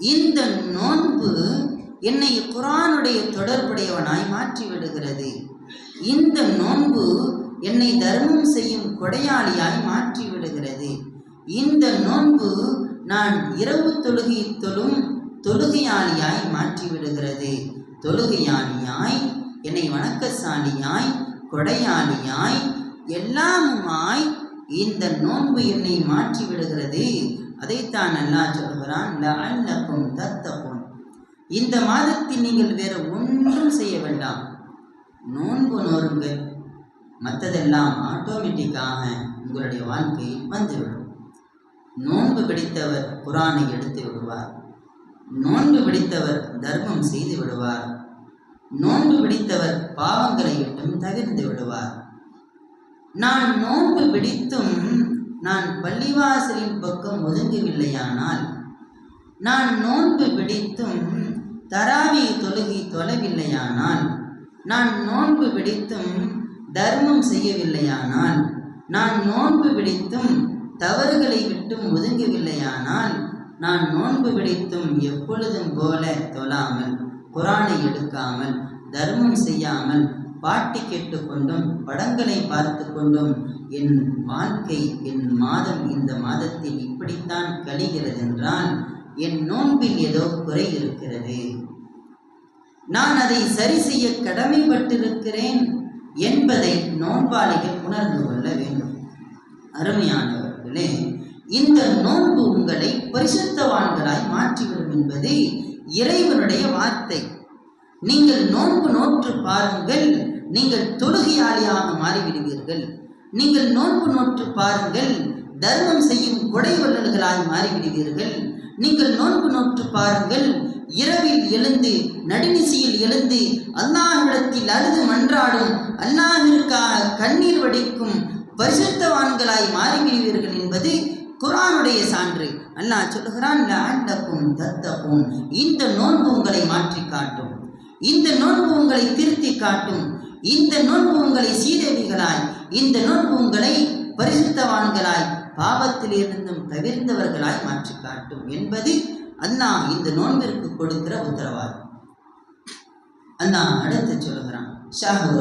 இந்த நோன்பு என்னை குரானுடைய தொடர்புடையவனாய் மாற்றி விடுகிறது இந்த நோன்பு என்னை தர்மம் செய்யும் கொடையாளியாய் மாற்றி விடுகிறது இந்த நோன்பு நான் இரவு தொழுகை தொழும் தொழுகையாளியாய் மாற்றி விடுகிறது தொழுகையாளியாய் என்னை வணக்கசாலியாய் கொடையாளியாய் எல்லாமுமாய் இந்த நோன்பு என்னை மாற்றி விடுகிறது அதைத்தான் அல்லாஹ் சொல்கிறான் லஅல்லக்கும் தத்தகும் இந்த மாதத்தில் நீங்கள் வேறு ஒன்றும் செய்ய வேண்டாம். நோன்பு நோருங்கள் மற்றதெல்லாம் ஆட்டோமேட்டிக்காக உங்களுடைய வாழ்க்கையில் வந்துவிடும். நோன்பு பிடித்தவர் குரானை எடுத்து விடுவார். நோன்பு பிடித்தவர் தர்மம் செய்து விடுவார். நோன்பு பிடித்தவர் பாவங்களை விட்டும் தவிர்ந்து விடுவார். நான் நோன்பு பிடித்தும் நான் பள்ளிவாசலின் பக்கம் ஒதுங்கவில்லையானால் நான் நோன்பு பிடித்தும் தராவி தொழுகி தொலைவில்லையானால் நான் நோன்பு பிடித்தும் தர்மம் செய்யவில்லையானால் நான் நோன்பு பிடித்தும் தவறுகளை விட்டும் ஒதுங்கவில்லையானால் நான் நோன்பு பிடித்தும் எப்பொழுதும் போல தொழாமல் குரானை எடுக்காமல் தர்மம் செய்யாமல் பாட்டு கேட்டுக்கொண்டும் படங்களை பார்த்து கொண்டும் என் வாழ்க்கை என் மாதம் இந்த மாதத்தில் இப்படித்தான் கழிகிறது என்றால் என் நோன்பில் ஏதோ குறை இருக்கிறது. நான் அதை சரி செய்ய கடமைப்பட்டிருக்கிறேன் என்பதை நோன்பாளிகள் உணர்ந்து கொள்ள வேண்டும். அருமையானவர்களே இந்த நோன்பு உங்களை பரிசுத்தவான்களாய் மாற்றிவிடும் என்பது இறைவனுடைய வார்த்தை. நீங்கள் நோன்பு நோற்று பாருங்கள் நீங்கள் தொழுகையாளியாக மாறிவிடுவீர்கள். நீங்கள் நோன்பு நோற்று பாருங்கள் தர்மம் செய்யும் கொடைவள்ளல்களாய் மாறிவிடுவீர்கள். நீங்கள் நோன்பு நோற்று பாருங்கள் இரவில் எழுந்து நடுநிசையில் எழுந்து அல்லாஹிடத்தில் அழுது மன்றாடும் அல்லாஹிற்காக கண்ணீர் வடிக்கும் பரிசுத்தவான்களாய் மாறிவிடுவீர்கள் என்பது குரானுடைய சான்று. அல்லாஹ் சொல்லுகிறான் இந்த நோன்பு உங்களை இந்த நோன்பு உங்களை திருத்தி காட்டும். இந்த நோன்பு உங்களை சீதேவிகளாய் இந்த நோன்பு உங்களை பரிசுத்தவான்களாய் பாவத்திலிருந்தும் தவிர்ந்தவர்களாய் மாற்றி காட்டும் என்பது அண்ணா இந்த நோன்பிற்கு கொடுக்கிற உத்தரவாதம். அண்ணா அடுத்து சொல்லுகிறான். ஷாஹுரம்